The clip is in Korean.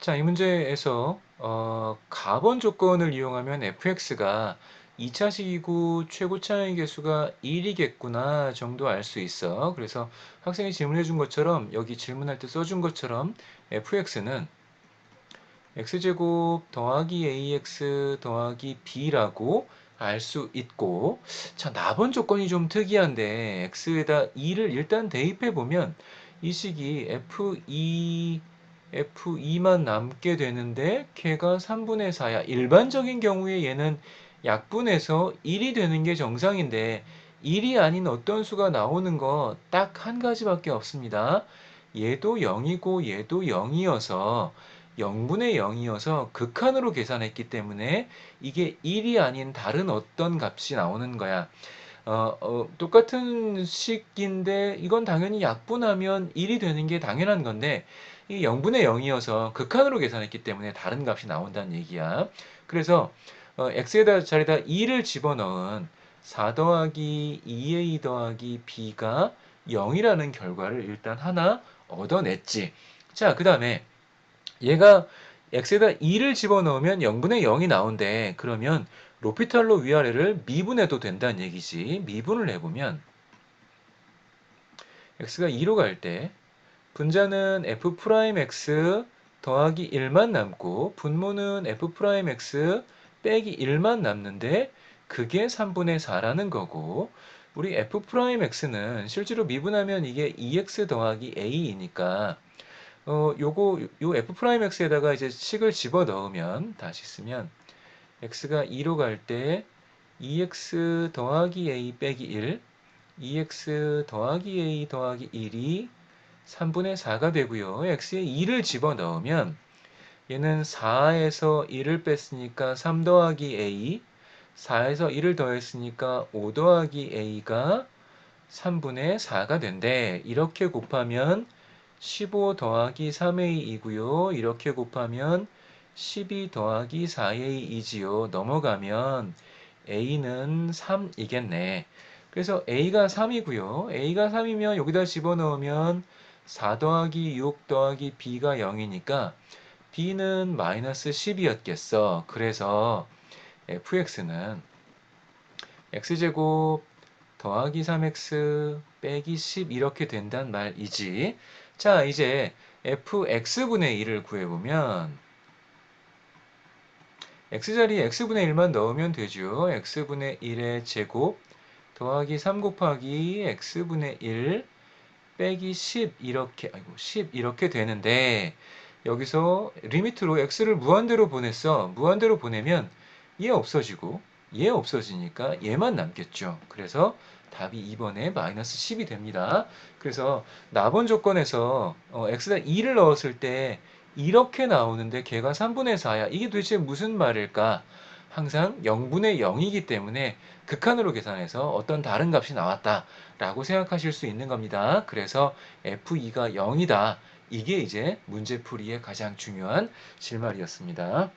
자, 이 문제에서 어, 가번 조건을 이용하면 fx가 2차 식이고 최고 차항의 개수가 1이겠구나 정도 알 수 있어. 그래서 학생이 질문해 준 것처럼 여기 질문할 때 써준 것처럼 fx는 x제곱 더하기 ax 더하기 b라고 알 수 있고 자, 나번 조건이 좀 특이한데 x에다 2를 일단 대입해 보면 이 식이 f2 F2만 남게 되는데 걔가 3분의 4야. 일반적인 경우에 얘는 약분해서 1이 되는 게 정상인데 1이 아닌 어떤 수가 나오는 거 딱 한 가지밖에 없습니다. 얘도 0이고 얘도 0이어서 0분의 0이어서 극한으로 계산했기 때문에 이게 1이 아닌 다른 어떤 값이 나오는 거야. 어, 어, 똑같은 식인데 이건 당연히 약분하면 1이 되는 게 당연한 건데 이 0분의 0이어서 극한으로 계산했기 때문에 다른 값이 나온다는 얘기야. 그래서 어, x에다 자리에다 2를 집어넣은 4 더하기 2a 더하기 b가 0이라는 결과를 일단 하나 얻어냈지. 자, 그 다음에 얘가 x에다 2를 집어넣으면 0분의 0이 나온대. 그러면 로피탈로 위아래를 미분해도 된다는 얘기지. 미분을 해보면 x가 2로 갈 때 분자는 f'x 더하기 1만 남고 분모는 f'x 빼기 1만 남는데 그게 3분의 4라는 거고 우리 f'x는 실제로 미분하면 이게 2x 더하기 a이니까 어 요거 요 f'x에다가 이제 식을 집어 넣으면 다시 쓰면 x가 2로 갈 때 2x 더하기 a 빼기 1 2x 더하기 a 더하기 1이 3분의 4가 되고요. x에 2를 집어넣으면 얘는 4에서 1을 뺐으니까 3 더하기 a 4에서 1을 더했으니까 5 더하기 a가 3분의 4가 된대. 이렇게 곱하면 15 더하기 3a이고요. 이렇게 곱하면 12 더하기 4a이지요. 넘어가면 a는 3이겠네. 그래서 a가 3이고요. a가 3이면 여기다 집어넣으면 4 더하기 6 더하기 b가 0이니까 b는 마이너스 10이었겠어. 그래서 fx는 x제곱 더하기 3x 빼기 10 이렇게 된단 말이지. 자, 이제 fx분의 1을 구해보면 x자리에 x분의 1만 넣으면 되죠. x분의 1의 제곱 더하기 3 곱하기 x분의 1 빼기 10 이렇게 아이고 10 이렇게 되는데 여기서 리미트로 x를 무한대로 보냈어. 무한대로 보내면 얘 없어지고 얘 없어지니까 얘만 남겠죠. 그래서 답이 2번에 마이너스 10이 됩니다. 그래서 나번 조건에서 어, x가 2를 넣었을 때 이렇게 나오는데 걔가 3분의 4야. 이게 도대체 무슨 말일까? 항상 0분의 0이기 때문에 극한으로 계산해서 어떤 다른 값이 나왔다라고 생각하실 수 있는 겁니다. 그래서 f2가 0이다. 이게 이제 문제풀이의 가장 중요한 실말이었습니다.